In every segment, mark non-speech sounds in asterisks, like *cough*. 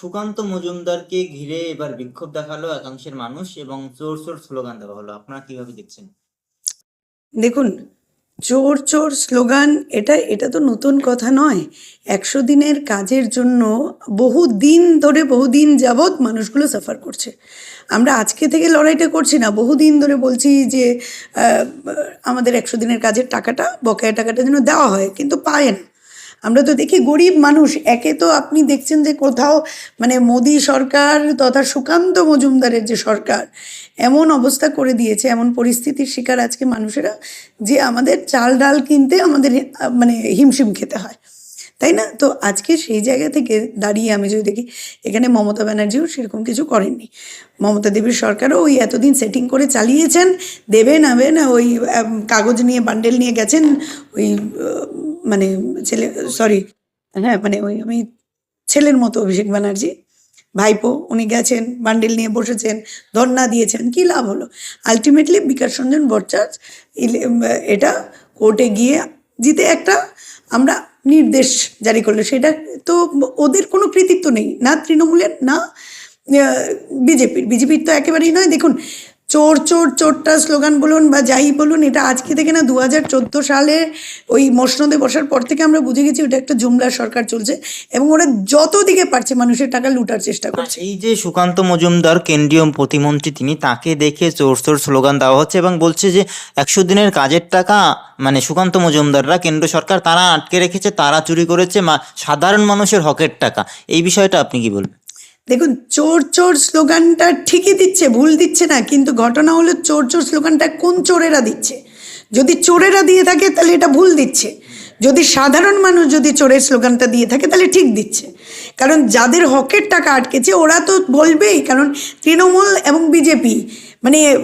সুকান্ত মজুমদারকে ঘিরে এবার বিক্ষোভ দেখাল একাংশের মানুষ এবং চোর চোর স্লোগান দেওয়া হলো। আপনারা কীভাবে দেখছেন? দেখুন চোর চোর স্লোগান এটা এটা তো নতুন কথা নয়। একশো দিনের কাজের জন্য বহু দিন ধরে বহুদিন যাবৎ মানুষগুলো সাফার করছে। আমরা আজকে থেকে লড়াইটা করছি না বহুদিন ধরে বলছি যে আমাদের একশো দিনের কাজের টাকাটা, বকেয়া টাকাটা যেন দেওয়া হয়, কিন্তু পায় না। আমরা তো দেখি গরিব মানুষ, একে তো আপনি দেখছেন যে কোথাও মানে মোদী সরকার তথা সুকান্ত মজুমদারের যে সরকার এমন অবস্থা করে দিয়েছে, এমন পরিস্থিতির শিকার আজকে মানুষেরা যে আমাদের চাল ডাল কিনতে আমাদের মানে হিমশিম খেতে হয়। তাই না? তো আজকে সেই জায়গা থেকে দাঁড়িয়ে আমি যদি দেখি এখানে মমতা ব্যানার্জিও সেরকম কিছু করেননি। মমতা দেবীর সরকারও ওই এতদিন সেটিং করে চালিয়েছেন, দেবে নেবে না, ওই কাগজ নিয়ে বান্ডেল নিয়ে গেছেন, ওই মানে ছেলে সরি হ্যাঁ মানে ওই আমি ছেলের মতো অভিষেক ব্যানার্জি, ভাইপো, উনি গেছেন বান্ডেল নিয়ে বসেছেন ধর্না দিয়েছেন, কি লাভ হলো? আলটিমেটলি বিকাশ রঞ্জন ভট্টাচার্য এটা কোর্টে গিয়ে জিতে একটা, আমরা নির্দেশ জারি করল সেটা, তো ওদের কোনো কৃতিত্ব নেই, না তৃণমূলের, না বিজেপির। বিজেপির তো একেবারেই নয়। দেখুন চোর চোর চোরটা স্লোগান বলুন বা যাই বলুন এটা আজকে থেকে না দু হাজার চোদ্দ সালে ওই মসনদে বসার পর থেকে আমরা বুঝে গেছি ওটা একটা জুমলা সরকার চলছে এবং ওরা যত দিকে পারছে মানুষের টাকা লুটার চেষ্টা করছে। এই যে সুকান্ত মজুমদার কেন্দ্রীয় প্রতিমন্ত্রী তিনি তাকে দেখে চোর চোর স্লোগান দেওয়া হচ্ছে এবং বলছে যে একশো দিনের কাজের টাকা মানে সুকান্ত মজুমদাররা কেন্দ্র সরকার তারা আটকে রেখেছে তারা চুরি করেছে সাধারণ মানুষের হকের টাকা। এই বিষয়টা আপনি কি বলবেন? দেখুন, চোর চোর স্লোগানটা ঠিকই দিচ্ছে, ভুল দিচ্ছে না, কিন্তু ঘটনা হলো চোর চোর স্লোগানটা কোন চোরেরা দিচ্ছে? যদি চোরেরা দিয়ে থাকে, তাহলে এটা ভুল দিচ্ছে। যদি সাধারণ মানুষ যদি চোরের স্লোগানটা দিয়ে থাকে, তাহলে ঠিক দিচ্ছে। কারণ যাদের হকের টাকা আটকেছে, ওরা তো বলবেই, কারণ তৃণমূল এবং বিজেপি মানে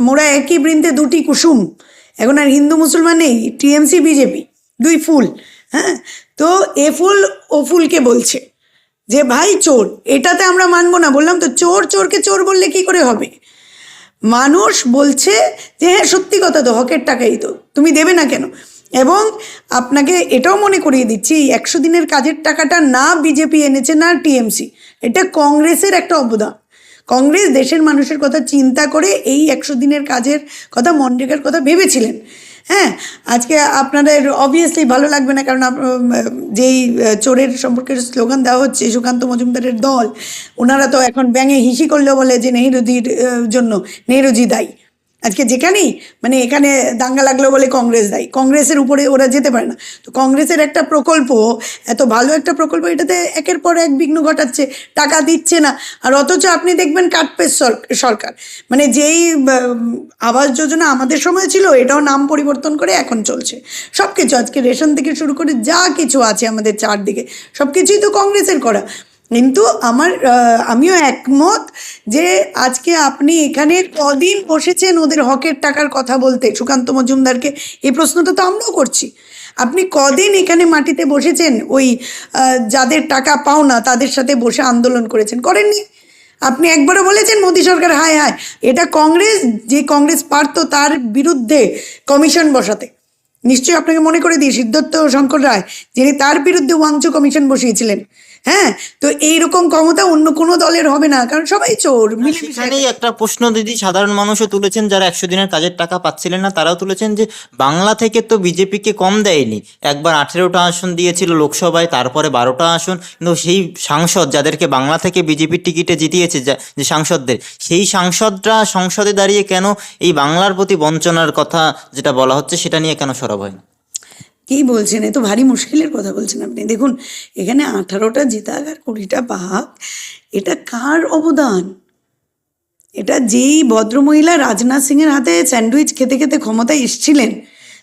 মোরা একই বৃন্দে দুটি কুসুম। এখন আর হিন্দু মুসলমান নেই, টিএমসি, বিজেপি, দুই ফুল হ্যাঁ? তো এ ফুল, ও ফুলকে বলছে। যে ভাই চোর, এটাতে আমরা মানবো না। বললাম তো, চোর চোরকে চোর বললে কি করে হবে? মানুষ বলছে যে হ্যাঁ সত্যি কথা তো, হকের টাকাই তো। তুমি দেবে না কেন? এবং আপনাকে এটাও মনে করিয়ে দিচ্ছি, এই একশো দিনের কাজের টাকাটা না বিজেপি এনেছে, না টিএমসি। এটা কংগ্রেসের একটা অবদান। কংগ্রেস দেশের মানুষের কথা চিন্তা করে এই একশো দিনের কাজের কথা, মনরেগার কথা ভেবেছিলেন। হ্যাঁ আজকে আপনাদের অবভিয়াসলি ভালো লাগবে না কারণ যেই চোরের সম্পর্কে স্লোগান দেওয়া হচ্ছে, সুকান্ত মজুমদারের দল, ওনারা তো এখন ব্যাঙে হিসি করলেও বলে যে নেহরুজির জন্য, নেহরুজি দায়ী। আজকে যেখানেই মানে এখানে দাঙ্গা লাগল বলে কংগ্রেস দায়ী। কংগ্রেসের উপরে ওরা যেতে পারে না। তো কংগ্রেসের একটা প্রকল্প, এত ভালো একটা প্রকল্প, এটাতে একের পর এক বিঘ্ন ঘটাচ্ছে, টাকা দিচ্ছে না। আর অথচ আপনি দেখবেন কাটপেস সর- সরকার। মানে যেই আবাস যোজনা আমাদের সময় ছিল, এটাও নাম পরিবর্তন করে এখন চলছে। সব কিছু আজকে রেশন থেকে শুরু করে যা কিছু আছে আমাদের চারদিকে সব কিছুই তো কংগ্রেসের করা। কিন্তু আমার আমিও একমত যে আজকে আপনি এখানে কদিন বসেছেন ওদের হকের টাকার কথা বলতে, সুকান্ত মজুমদারকে। এই প্রশ্নটা তো আমরাও করছি। আপনি কদিন এখানে মাটিতে বসেছেন, ওই যাদের টাকা পাও না, তাদের সাথে বসে আন্দোলন করেছেন, করেননি? আপনি একবারও বলেছেন মোদী সরকার, হায় হায়, এটা কংগ্রেস, যে কংগ্রেস পারতো তার বিরুদ্ধে কমিশন বসাতে। নিশ্চয়ই আপনাকে মনে করে দিই, সিদ্ধার্থ শঙ্কর রায়, যিনি তার বিরুদ্ধে ওয়াংচু কমিশন বসিয়েছিলেন হ্যাঁ তো এইরকম ক্ষমতা অন্য কোনো দলের হবে না কারণ সবাই চোর সেখানেই একটা প্রশ্ন দিদি সাধারণ মানুষও তুলেছেন যারা একশো দিনের কাজের টাকা পাচ্ছিলেন না তারাও তুলেছেন যে বাংলা থেকে তো বিজেপিকে কম দেয়নি একবার আঠেরোটা আসন দিয়েছিল লোকসভায় তারপরে বারোটা আসন কিন্তু সেই সাংসদ যাদেরকে বাংলা থেকে বিজেপির টিকিটে জিতিয়েছে যে সাংসদদের সেই সাংসদরা সংসদে দাঁড়িয়ে কেন এই বাংলার প্রতি বঞ্চনার কথা যেটা বলা হচ্ছে সেটা নিয়ে কেন সরব হয় না? কি বলছেন? এ তো ভারী মুশকিলের কথা বলছেন আপনি। দেখুন, এখানে আঠারোটা জিতাক আর কুড়িটা পাক, এটা কার অবদান? এটা যেই ভদ্রমহিলা রাজনাথ সিংয়ের হাতে স্যান্ডউইচ খেতে খেতে ক্ষমতায় এসছিলেন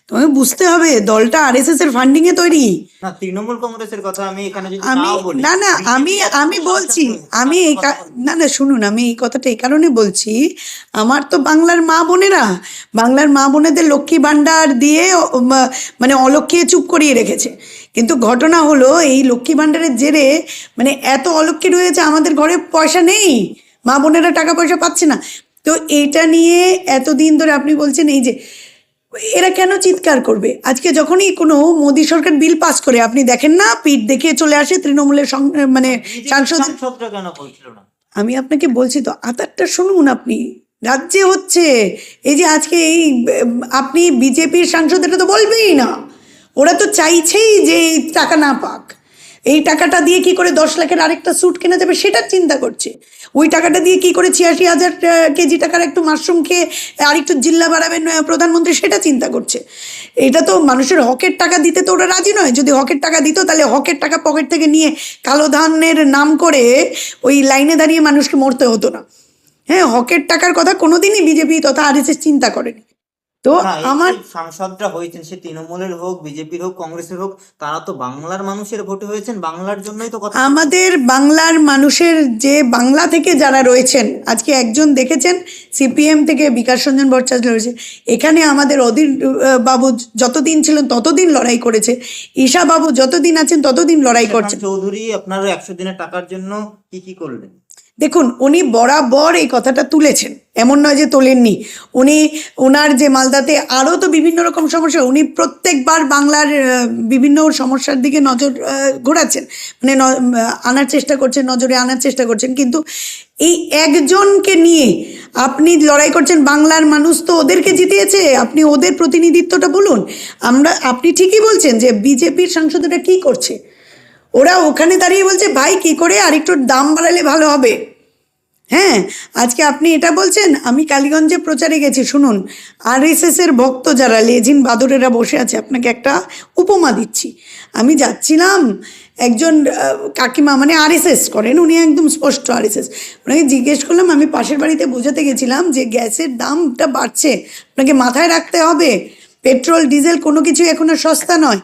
তোমাকে বুঝতে হবে দলটা আর এস এস এর ফান্ডিং এ তৈরি। না তৃণমূল কংগ্রেসের কথা আমি এখানে যদি আমি না না আমি আমি বলছি আমি এই না না শুনুন আমি এই কথাটা এই কারণে বলছি আমার তো বাংলার মা বোনেরা বাংলার মা বোনেদের লক্ষ্মী ভাণ্ডার দিয়ে মানে অলক্ষিয়ে চুপ করিয়ে রেখেছে। কিন্তু ঘটনা হলো এই লক্ষ্মী ভাণ্ডারের জেরে মানে এত অলক্ষী রয়েছে আমাদের ঘরে পয়সা নেই মা বোনেরা টাকা পয়সা পাচ্ছে না। তো এটা নিয়ে এতদিন ধরে আপনি বলছেন এই যে এরা কেন চিৎকার করবে? আজকে যখনই কোনো মোদী সরকার বিল পাস করে আপনি দেখেন না পিঠ দেখিয়ে চলে আসে তৃণমূলের মানে সাংসদ আমি আপনাকে বলছি তো আতারটা শুনুন আপনি। রাজ্যে হচ্ছে এই যে আজকে এই আপনি বিজেপির সাংসদ এটা তো বলবেই না। ওরা তো চাইছেই যে টাকা না পাক। এই টাকাটা দিয়ে কি করে দশ লাখের আরেকটা স্যুট কেনা যাবে সেটার চিন্তা করছে। ওই টাকাটা দিয়ে কি করে ছিয়াশি হাজার কেজি টাকার একটু মাশরুম খেয়ে আরেকটু জিল্লা বাড়াবেন প্রধানমন্ত্রী সেটা চিন্তা করছে। এটা তো মানুষের হকের টাকা দিতে তো ওরা রাজি নয়। যদি হকের টাকা দিত তাহলে হকের টাকা পকেট থেকে নিয়ে কালো ধানের নাম করে ওই লাইনে দাঁড়িয়ে মানুষকে মরতে হতো না। হ্যাঁ হকের টাকার কথা কোনোদিনই বিজেপি তথা আরএসএস চিন্তা করেনি। তো আমার সাংসদরা হয়েছেন সে তৃণমূলের হোক বিজেপির হোক কংগ্রেসের হোক তারা তো বাংলার মানুষের ভোটে হয়েছেন বাংলার জন্যই তো কথা আমাদের বাংলার মানুষের যে বাংলা থেকে যারা রয়েছেন আজকে একজন দেখেছেন সিপিএম থেকে বিকাশ রঞ্জন ভট্টাচার্য রয়েছে এখানে আমাদের অধীর বাবু যতদিন ছিলেন ততদিন লড়াই করেছে ঈশা বাবু যতদিন আছেন ততদিন লড়াই করছেন। চৌধুরী আপনার একশো দিনের টাকার জন্য কি কি করলেন? দেখুন, উনি বরাবর এই কথাটা তুলেছেন। এমন নয় যে তোলেননি। উনি ওনার যে মালদাতে আরও তো বিভিন্ন রকম সমস্যা, উনি প্রত্যেকবার বাংলার বিভিন্ন সমস্যার দিকে নজর ঘোরাচ্ছেন। মানে আনার চেষ্টা করছেন, নজরে আনার চেষ্টা করছেন। কিন্তু এই একজনকে নিয়ে আপনি লড়াই করছেন, বাংলার মানুষ তো ওদেরকে জিতিয়েছে। আপনি ওদের প্রতিনিধিত্বটা বলুন। আমরা, আপনি ঠিকই বলছেন যে বিজেপির সাংসদরা কি করছে? ওরা ওখানে দাঁড়িয়ে বলছে, ভাই, কি করে আর একটু দাম বাড়ালে ভালো হবে? হ্যাঁ আজকে আপনি এটা বলছেন, আমি কালীগঞ্জে প্রচারে গেছি, শুনুন। আর এর ভক্ত যারা, লেজিন বাদরেরা বসে আছে, আপনাকে একটা উপমা দিচ্ছি। আমি যাচ্ছিলাম, একজন কাকিমা মানে আরএসএস করেন, উনি একদম স্পষ্ট আরএসএস। ওনাকে জিজ্ঞেস করলাম, আমি পাশের বাড়িতে বোঝাতে গেছিলাম যে গ্যাসের দামটা বাড়ছে, আপনাকে মাথায় রাখতে হবে। পেট্রোল, ডিজেল কোনো কিছু এখন আর সস্তা নয়।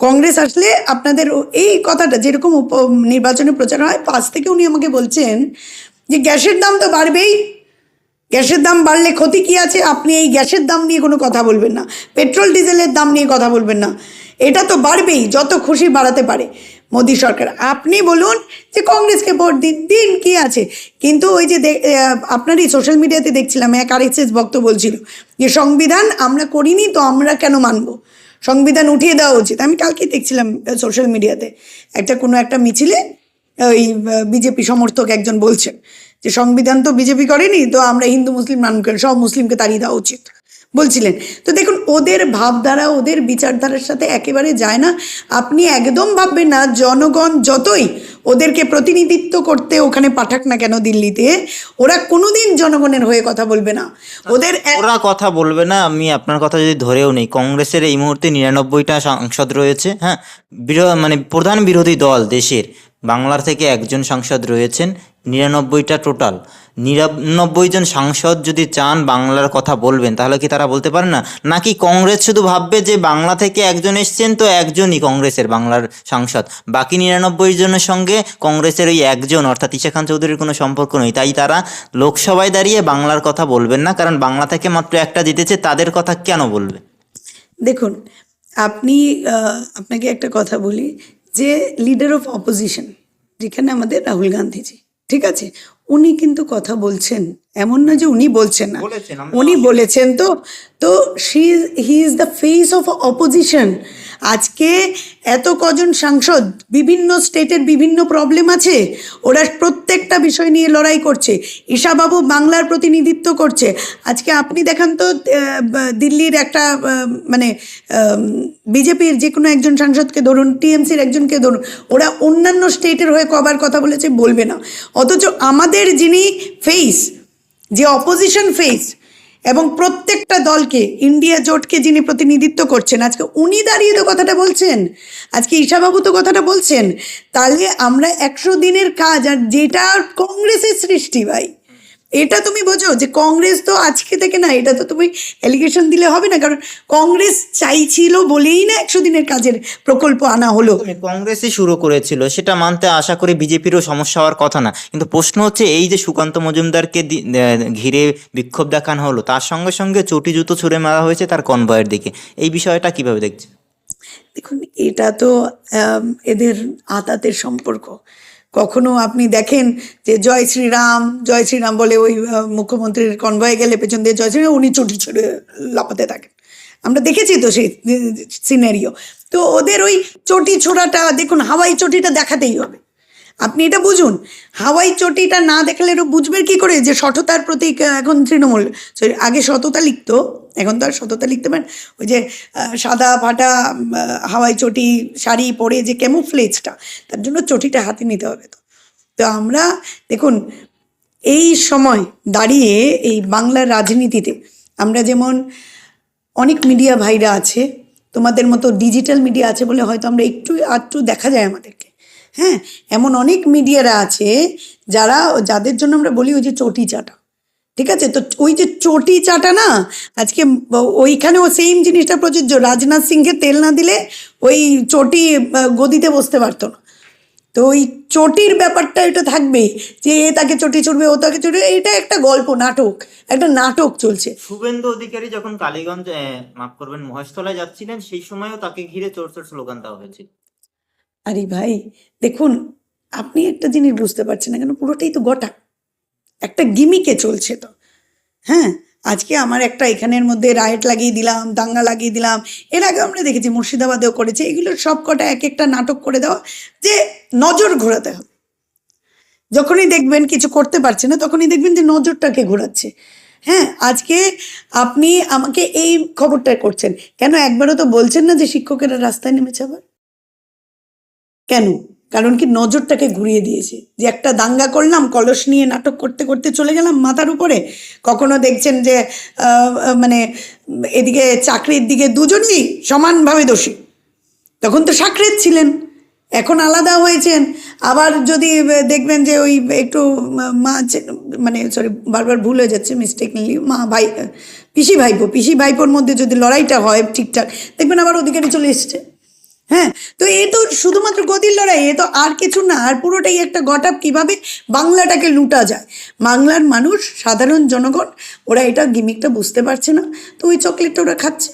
কংগ্রেস আসলে আপনাদের এই কথাটা যেরকম উপ- নির্বাচনে প্রচার হয় পাশ থেকে উনি আমাকে বলছেন যে গ্যাসের দাম তো বাড়বেই। গ্যাসের দাম বাড়লে ক্ষতি কি আছে? আপনি এই গ্যাসের দাম নিয়ে কোনো কথা বলবেন না। পেট্রোল ডিজেলের দাম নিয়ে কথা বলবেন না। এটা তো বাড়বেই যত খুশি বাড়াতে পারে মোদী সরকার। আপনি বলুন যে কংগ্রেসকে ভোট দিন দিন কী আছে? কিন্তু ওই যে আহ, আপনারই সোশ্যাল মিডিয়াতে দেখছিলাম এক আরএসএস বক্ত বলছিল যে সংবিধান আমরা করিনি তো আমরা কেন মানবো? সংবিধান উঠিয়ে দেওয়া উচিত। আমি কালকে দেখছিলাম সোশ্যাল মিডিয়াতে একটা কোনো একটা মিছিলে ওই বিজেপি সমর্থক একজন বলছেন যে, সংবিধান তো বিজেপি করেনি, তো আমরা হিন্দু, মুসলিম মানুষকে, সব মুসলিমকে তাড়িয়ে দেওয়া উচিত। বলছিলেন। তো দেখুন, ওদের ভাবধারা, ওদের বিচারধারার সাথে একেবারে যায় না। আপনি একদম ভাববেন না, জনগণ যতই ওদেরকে প্রতিনিধিত্ব করতে ওখানে পাঠাক না কেন দিল্লিতে, ওরা কোনোদিন জনগণের হয়ে কথা বলবে না। ওদের ওরা কথা বলবে না, আমি আপনার কথা যদি ধরেও নেই, কংগ্রেসের এই মুহূর্তে নিরানব্বইটা সাংসদ রয়েছে হ্যাঁ? মানে প্রধান বিরোধী দল দেশের, বাংলার থেকে একজন সাংসদ রয়েছেন, নিরানব্বইটা টোটাল নিরানব্বই জন সাংসদ যদি চান বাংলার কথা বলবেন, তাহলে কি তারা বলতে পারে না? নাকি কংগ্রেস শুধু ভাববে যে বাংলা থেকে একজন এসছেন, তো একজনই কংগ্রেসের বাংলার সাংসদ? বাকি নিরানব্বই জনের সঙ্গে কংগ্রেসের ওই একজন, অর্থাৎ ঈশা খান চৌধুরীর কোনো সম্পর্ক নেই। তাই তারা লোকসভায় দাঁড়িয়ে বাংলার কথা বলবেন না, কারণ বাংলা থেকে মাত্র একটা জিতেছে, তাদের কথা কেন বলবে দেখুন, আপনি আপনাকে একটা কথা বলি, যে লিডার অফ অপোজিশন যেখানে আমাদের রাহুল গান্ধীজি, ঠিক আছে? উনি কিন্তু কথা বলছেন এমন না যে উনি বলছেন না। উনি বলেছেন তো তো she he is the face of opposition আজকে এত কজন সাংসদ বিভিন্ন স্টেটের বিভিন্ন প্রবলেম আছে ওরা প্রত্যেকটা বিষয় নিয়ে লড়াই করছে। ঈশাবাবু বাংলার প্রতিনিধিত্ব করছে। আজকে আপনি দেখান তো দিল্লির একটা মানে বিজেপির যে কোনো একজন সাংসদকে ধরুন টিএমসির একজনকে ধরুন ওরা অন্যান্য স্টেটের হয়ে কবার কথা বলেছে বলবে না। অথচ আমাদের যিনি ফেস যে অপোজিশন ফেস এবং প্রত্যেকটা দলকে ইন্ডিয়া জোটকে যিনি প্রতিনিধিত্ব করছেন, আজকে উনি দাঁড়িয়ে তো কথাটা বলছেন, আজকে ঈশাবাবু তো কথাটা বলছেন, তাহলে আমরা একশো দিনের কাজ আর যেটা কংগ্রেসের সৃষ্টি ভাই। এটা তুমি বোঝো যে কংগ্রেস তো আজকে থেকে না এটা তো তুমি অ্যালিগেশন দিলে হবে না কারণ কংগ্রেস চাইছিল বলেই না একশো দিনের কাজের প্রকল্প আনা হলো। কংগ্রেসই শুরু করেছিল সেটা মানতে আশা করি বিজেপিরও সমস্যা হওয়ার কথা না। কিন্তু প্রশ্ন হচ্ছে এই যে সুকান্ত মজুমদারকে ঘিরে বিক্ষোভ দেখানো হলো তার সঙ্গে সঙ্গে চটি জুতো ছুড়ে মারা হয়েছে তার কনভয়ের দিকে। এই বিষয়টা কীভাবে দেখছে? দেখুন এটা তো এদের আতাতের সম্পর্ক। কখনো আপনি দেখেন যে জয় শ্রীরাম জয় শ্রীরাম বলে ওই মুখ্যমন্ত্রীর কনভয়ে গেলে পেছন দিয়ে জয় শ্রীরাম, উনি চুটি ছুটে লাপাতে থাকেন। আমরা দেখেছি তো সেই সিনারিও তো ওদের ওই চটি ছোড়াটা, দেখুন, হাওয়াই চটিটা দেখাতেই হবে। আপনি এটা বুঝুন। হাওয়াই চটিটা না দেখালে এরা বুঝবে কী করে যে সঠতার প্রতীক এখন তৃণমূল। Sorry, আগে সততা লিখতো এখন তো আর সততা লিখতে পারেন ওই যে সাদা ফাটা হাওয়াই চটি শাড়ি পরে যে ক্যামোফ্লেজটা তার জন্য চটিটা হাতে নিতে হবে তো। তো আমরা দেখুন এই সময় দাঁড়িয়ে এই বাংলার রাজনীতিতে আমরা যেমন অনেক মিডিয়া ভাইরা আছে তোমাদের মতো ডিজিটাল মিডিয়া আছে বলে হয়তো আমরা একটু আধটু দেখা যায় আমাদেরকে। হ্যাঁ এমন অনেক মিডিয়ারা আছে যারা, যাদের জন্য আমরা বলি ওই যে চটি চাটা। ঠিক আছে? তো ওই যে চটি চাটা না, আজকে ওইখানেও সেম জিনিসটা প্রযোজ্য। রাজনাথ সিংকে তেল না দিলে ওই চটি গদিতে বসতে পারতো না। তো ওই চটির ব্যাপারটা এটা থাকবেই, যে এ তাকে চটি চড়বে ও তাকে চড়বে এটা একটা গল্প, নাটক, একটা নাটক চলছে। শুভেন্দু অধিকারী যখন কালীগঞ্জ মাফ করবেন, মহেশতলায় যাচ্ছিলেন, সেই সময়ও তাকে ঘিরে চোর চোর স্লোগান দেওয়া হয়েছিল আরে ভাই, দেখুন, আপনি একটা জিনিস বুঝতে পারছেন না কেন, পুরোটাই তো গোটা। একটা গিমিকে চলছে তো। হ্যাঁ আজকে আমার একটা এখানের মধ্যে রায়েট লাগিয়ে দিলাম, দাঙ্গা লাগিয়ে দিলাম। এর আগে আমরা দেখেছি, মুর্শিদাবাদেও করেছে। এগুলো সব কটা এক একটা নাটক করে দেওয়া, যে নজর ঘোরাতে হবে। যখনই দেখবেন কিছু করতে পারছে না, তখনই দেখবেন যে নজরটাকে ঘোরাচ্ছে। হ্যাঁ আজকে আপনি আমাকে এই খবরটা করছেন। কেন, একবারও তো বলছেন না যে শিক্ষকেরা রাস্তায় নেমেছে আবার? কেন? কারণ কি নজরটাকে ঘুরিয়ে দিয়েছে। যে একটা দাঙ্গা করলাম, কলস নিয়ে নাটক করতে করতে চলে গেলাম মাথার উপরে। কখনো দেখছেন যে মানে এদিকে চাকরির দিকে দুজনই সমানভাবে দোষী। তখন তো সাকরেত ছিলেন, এখন আলাদা হয়েছেন। আবার যদি দেখবেন যে ওই একটু মা মানে সরি বারবার ভুল হয়ে যাচ্ছে মিস্টেকলি মা, ভাই পিসি ভাইপো, পিসি ভাইপোর মধ্যে যদি লড়াইটা হয় ঠিকঠাক, দেখবেন আবার অধিকারী চলে এসছে। হ্যাঁ তো এ তো শুধুমাত্র গদির লড়াই, এ তো আর কিছু না, আর পুরোটাই একটা গটাপ কীভাবে বাংলাটাকে লুটা যায়। বাংলার মানুষ, সাধারণ জনগণ, ওরা এটা গিমিকটা বুঝতে পারছে না, তো ওই চকলেটটা ওরা খাচ্ছে।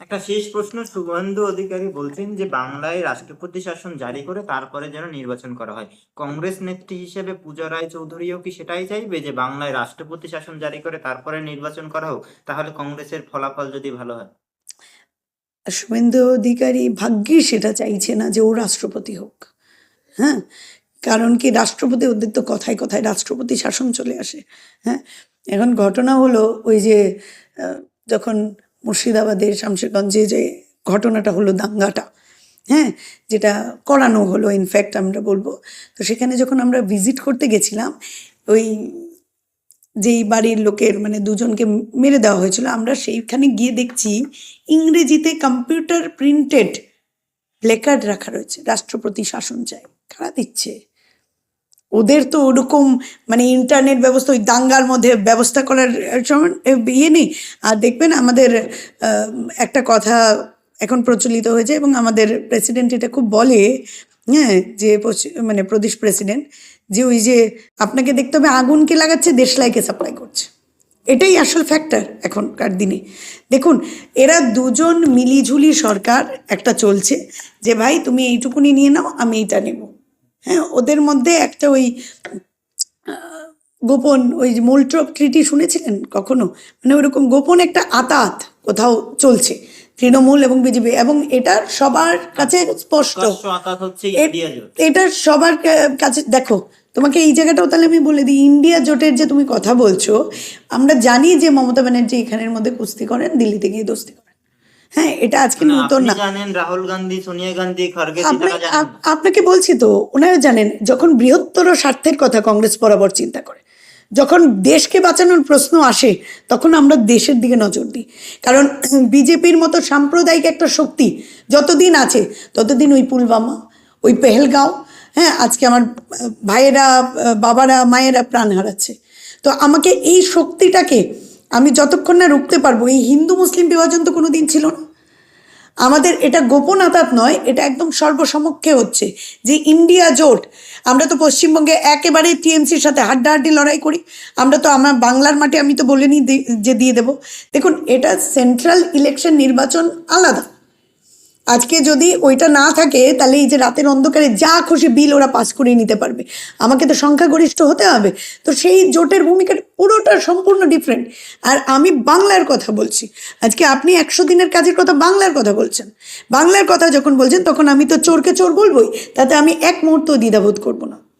একটা শেষ প্রশ্ন শুভেন্দু অধিকারী বলছেন যে, বাংলায় রাষ্ট্রপতি শাসন জারি করে তারপরে যেন নির্বাচন করা হয়। কংগ্রেস নেত্রী হিসেবে পূজা রায় চৌধুরীও কি সেটাই চাইবে যে, বাংলায় রাষ্ট্রপতি শাসন জারি করে তারপরে নির্বাচন করা হোক? তাহলে কংগ্রেসের ফলাফল যদি ভালো হয়। আর শুভেন্দু অধিকারী ভাগ্যে সেটা চাইছে না যে ও রাষ্ট্রপতি হোক। হ্যাঁ? কারণ কি রাষ্ট্রপতি ওদের তো কথায় কথায় রাষ্ট্রপতি শাসন চলে আসে। হ্যাঁ? এখন ঘটনা হলো ওই যে যখন মুর্শিদাবাদের শামশেরগঞ্জে যে ঘটনাটা হলো দাঙ্গাটা হ্যাঁ? যেটা করানো হলো ইনফ্যাক্ট আমরা বলব। তো সেখানে যখন আমরা ভিজিট করতে গেছিলাম, ওই যেই বাড়ির লোকের মানে দুজনকে মেরে দেওয়া হয়েছিল, আমরা সেইখানে গিয়ে দেখছি ইংরেজিতে কম্পিউটার প্রিন্টেড প্লেকার্ড রাখা রয়েছে, রাষ্ট্রপতি শাসন চাই কারা দিচ্ছে? ওদের তো ওরকম মানে ইন্টারনেট ব্যবস্থা, ওই দাঙ্গার মধ্যে ব্যবস্থা করার ইয়ে নেই। আর দেখবেন আমাদের একটা কথা এখন প্রচলিত হয়েছে এবং আমাদের প্রেসিডেন্ট এটা খুব বলে হ্যাঁ যে মানে প্রদেশ প্রেসিডেন্ট যে ওই যে আপনাকে দেখতে হবে আগুনকে লাগাচ্ছে দেশলাইকে সাপ্লাই করছে। এটাই আসল ফ্যাক্টর এখনকার দিনে। দেখুন, এরা দুজন মিলিঝুলি সরকার একটা চলছে, যে ভাই তুমি এইটুকুনি নিয়ে নাও, আমি এইটা নেব। হ্যাঁ ওদের মধ্যে একটা ওই গোপন ওই মোল্ট্রপ ট্রিটি শুনেছিলেন কখনো? মানে ওরকম গোপন একটা আতাত কোথাও চলছে। তৃণমূল এবং বিজেপি এবং এটা সবার কাছে স্পষ্ট। এটা সবার কাছে দেখো তোমাকে এই জায়গাটাও তাহলে আমি বলে দিই ইন্ডিয়া জোটের যে তুমি কথা বলছো আমরা জানি যে মমতা ব্যানার্জি এখানের মধ্যে কুস্তি করেন দিল্লিতে গিয়ে দোস্তি করেন। হ্যাঁ এটা আজকে নতুন না। জানেন রাহুল গান্ধী সোনিয়া গান্ধী খড়গে আপনাকে বলছি তো ওনারা জানেন যখন বৃহত্তর স্বার্থের কথা কংগ্রেস বরাবর চিন্তা করে যখন দেশকে বাঁচানোর প্রশ্ন আসে, তখন আমরা দেশের দিকে নজর দিই। কারণ *clears throat* বিজেপির মতো সাম্প্রদায়িক একটা শক্তি যতদিন আছে, ততদিন ওই পুলবামা ওই পেহেলগাঁও হ্যাঁ আজকে আমার ভাইয়েরা বাবারা, মায়েরা প্রাণ হারাচ্ছে। তো আমাকে এই শক্তিটাকে আমি যতক্ষণ না রুখতে পারব, এই হিন্দু মুসলিম বিভাজন তো কোনো দিন ছিল না। আমাদের এটা গোপন আতাত নয়, এটা একদম সর্বসমক্ষে হচ্ছে। যে ইন্ডিয়া জোট, আমরা তো পশ্চিমবঙ্গে একেবারে টিএমসির সাথে হাড্ডাহাড্ডি লড়াই করি। আমরা তো, আমার বাংলার মাঠে আমি তো বলিনি যে দিয়ে দেব। দেখুন, এটা সেন্ট্রাল ইলেকশন নির্বাচন আলাদা। আজকে যদি ওইটা না থাকে, তাহলে এই যে রাতের অন্ধকারে যা খুশি বিল ওরা পাস করিয়ে নিতে পারবে। আমাকে তো সংখ্যাগরিষ্ঠ হতে হবে। তো সেই জোটের ভূমিকা পুরোটা সম্পূর্ণ ডিফারেন্ট আর আমি বাংলার কথা বলছি। আজকে আপনি একশো দিনের কাজের কথা বাংলার কথা বলছেন। বাংলার কথা যখন বলছেন, তখন আমি তো চোরকে চোর বলবই। তাতে আমি এক মুহূর্ত দ্বিধাবোধ করব না।